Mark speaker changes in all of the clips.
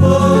Speaker 1: Good.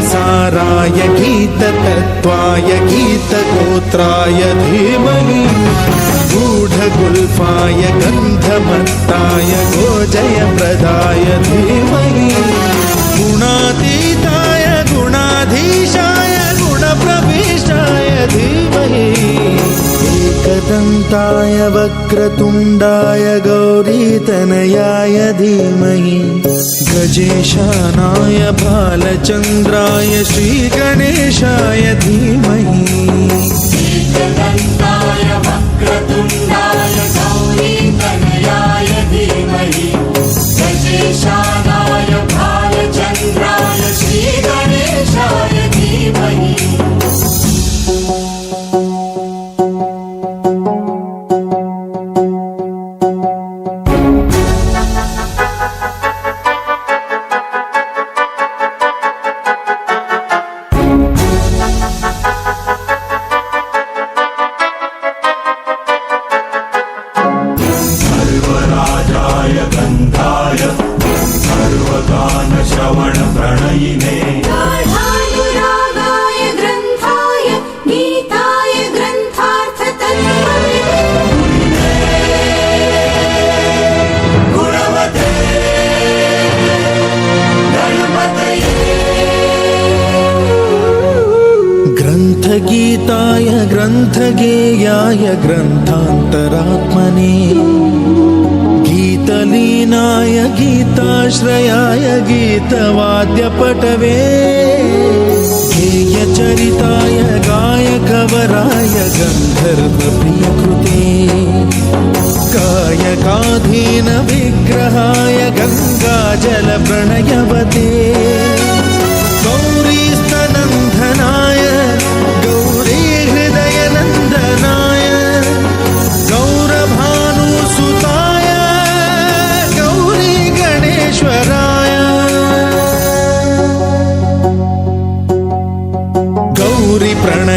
Speaker 1: गीतसाराय गीततत्त्वाय गीतगोत्राय धीमहि गूढगुल्फाय गन्धमत्ताय गोजयप्रदाय धीमहि गुणातीताय गुणाधीशाय गुणप्रविष्टाय धीमहि
Speaker 2: దంతాయ వక్రతుండాయ గౌరీతనయాయ ధీమహి. గజేశానాయ బాలచంద్రాయ
Speaker 3: శ్రీగణేశాయ ధీమహి. सर्वगानश्रवणप्रणयिने
Speaker 4: गाढानुरागाय ग्रन्थाय गीताय ग्रन्थार्थतन्मये
Speaker 3: गुणवते
Speaker 1: ग्रन्थगीताय ग्रन्थगेयाय ग्रन्थान्तरात्मने गीतलीनाय गीताश्रयाय गीतवाद्यपटवे गेयचरिताय गायकवराय गन्धर्वप्रियकृते कायकाधीन विग्रहाय गङ्गाजलप्रणयवते